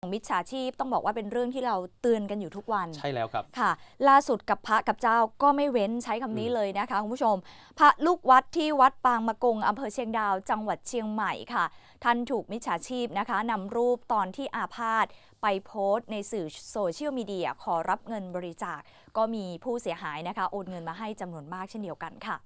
ของมิจฉาชีพต้องบอกว่าเป็นเรื่องที่เราเตือนกันอยู่ทุกวัน ใช่แล้วครับค่ะ ล่าสุดกับพระกับเจ้าก็ไม่เว้นใช้คำนี้อืมเลยนะคะคุณผู้ชม พระลูกวัดที่วัดปางมะกงอำเภอเชียงดาว จังหวัดเชียงใหม่ค่ะ ท่านถูกมิจฉาชีพนะคะนำรูปตอนที่อาพาธไปโพสต์ในสื่อโซเชียลมีเดียขอรับเงินบริจาค ก็มีผู้เสียหายนะคะ โอนเงินมาให้จำนวนมากเช่นเดียวกันค่ะ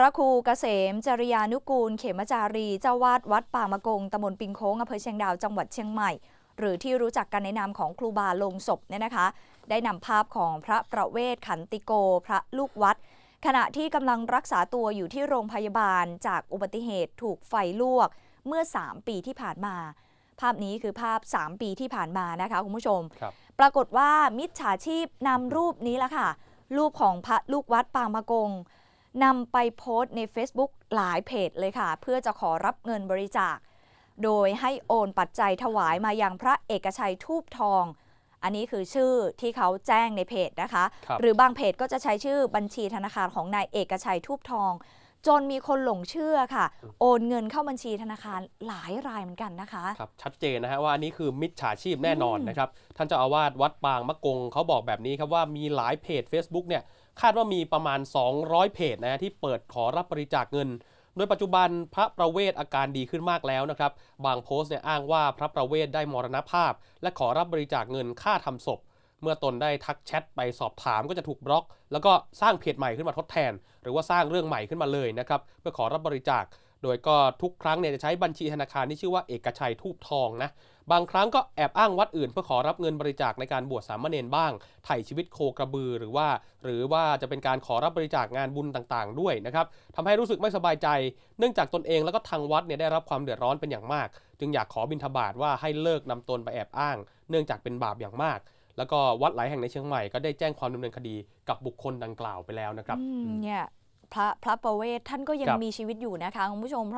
พระครูเกษมจริยานุกูล เขมจารีเจ้าวาดวัดป่างมะกงตำบลปิงโค้งอำเภอเชียงดาวจังหวัดเชียงใหม่ หรือที่รู้จักกันในนามของครูบาลงศพเนี่ยนะคะ ได้นำภาพของพระประเวศขันติโก พระลูกวัด ขณะที่กำลังรักษาตัวอยู่ที่โรงพยาบาลจากอุบัติเหตุถูกไฟลวกเมื่อ 3 ปีที่ผ่านมา ภาพนี้คือภาพ 3 ปีที่ผ่านมานะคะคุณผู้ชมครับปรากฏว่ามิจฉาชีพนำรูปนี้ละค่ะรูปของพระลูกวัดปางมะกง นำไปโพสต์ใน Facebook หลายเพจเลยค่ะ เพื่อจะขอรับเงินบริจาค โดยให้โอนปัจจัยถวายมายังพระเอกชัยทูบทอง อันนี้คือชื่อที่เขาแจ้งในเพจนะคะครับหรือบางเพจก็จะใช้ชื่อบัญชีธนาคารของนายเอกชัยทูบทอง จนมีคนหลงเชื่อค่ะ โอนเงินเข้าบัญชีธนาคารหลายรายเหมือนกันนะคะครับชัดเจนนะฮะว่าอันนี้คือมิจฉาชีพแน่นอนอืมนะครับท่านเจ้าอาวาสวัดปางมะกงเขาบอกแบบนี้ครับว่ามีหลายเพจ Facebook เนี่ย คาดว่ามีประมาณ 200 เพจนะฮะที่เปิดขอรับบริจาคเงิน โดยปัจจุบันพระประเวศอาการดีขึ้นมากแล้วนะครับ บางโพสต์เนี่ยอ้างว่าพระประเวศได้มรณภาพ และขอรับบริจาคเงินค่าทำศพ เมื่อตนได้ทักแชทไปสอบถามก็จะถูกบล็อก แล้วก็สร้างเพจใหม่ขึ้นมาทดแทน หรือว่าสร้างเรื่องใหม่ขึ้นมาเลยนะครับเพื่อขอรับบริจาค โดยก็ทุกครั้งเนี่ยจะใช้บัญชีธนาคารที่ชื่อว่าเอกชัยทูบทองนะ บางครั้งก็แอบอ้างวัดอื่น เพื่อขอรับเงินบริจาคในการบวชสามเณรบ้าง ไถ่ชีวิตโคกระบือหรือว่า หรือว่าจะเป็นการขอรับบริจาคงานบุญต่างๆ ด้วยนะครับทำให้รู้สึกไม่สบายใจ เนื่องจากตนเองแล้วก็ทางวัดเนี่ยได้รับความเดือดร้อนเป็นอย่างมาก จึงอยากขอบิณฑบาตว่าให้เลิกนำตนไปแอบอ้าง เนื่องจากเป็นบาปอย่างมากแล้วก็วัดหลายแห่งในเชียงใหม่ก็ได้แจ้งความดำเนินคดีกับบุคคลดังกล่าวไปแล้วนะครับเนี่ย พระพระประเวศท่านก็ยังครับมีชีวิตอยู่นะคะคุณผู้ชม